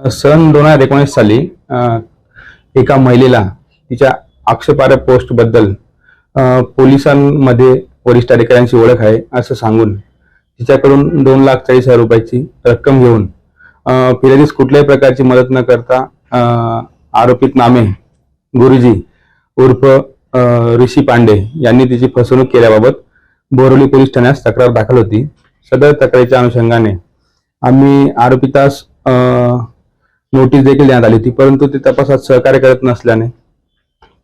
सन दोन हजार एकोणीस साली एका महिलेला तिच्या आक्षेपार्ह पोस्टबद्दल पोलिसांमध्ये वरिष्ठ अधिकाऱ्यांची ओळख आहे असं सांगून तिच्याकडून दोन लाख चाळीस हजार रुपयाची रक्कम घेऊन फिर्यादीस कुठल्याही प्रकारची मदत न करता आरोपित नामे गुरुजी उर्फ ऋषी पांडे यांनी तिची फसवणूक केल्याबाबत बोरवली पोलीस ठाण्यास तक्रार दाखल होती. सदर तक्रारीच्या अनुषंगाने आम्ही आरोपितास नोटीस देखील देण्यात आली होती. परंतु ते तपासात सहकार्य करत नसल्याने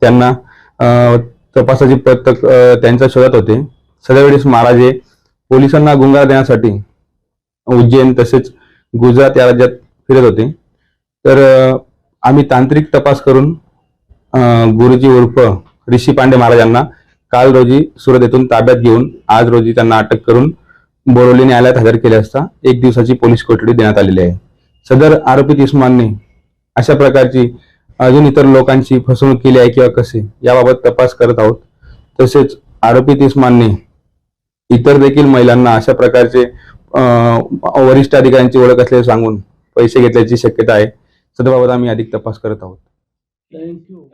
त्यांना तपासाची पथक त्यांच्या शोधात होते. सदरवेळेस महाराजे पोलिसांना गुंगार देण्यासाठी उज्जैन तसेच गुजरात या राज्यात फिरत होते. तर आम्ही तांत्रिक तपास करून गुरुजी उर्फ ऋषी पांडे महाराजांना काल रोजी सुरत येथून ताब्यात घेऊन आज रोजी त्यांना अटक करून बोरवली न्यायालयात हजर केले असता एक दिवसाची पोलीस कोठडी देण्यात आलेली आहे. सदर आरोपित इस्मानने अशा प्रकारची अजून इतर लोकांची फसवणूक केली आहे किंवा कसे याबाबत तपास करत आहोत. तसेच आरोपित इस्मानने इतर देखील महिलांना अशा प्रकारचे वरिष्ठ अधिकाऱ्यांची ओळख असल्याचे सांगून पैसे घेतल्याची शक्यता आहे. सदरबाबत आम्ही अधिक तपास करत आहोत. थँक्यू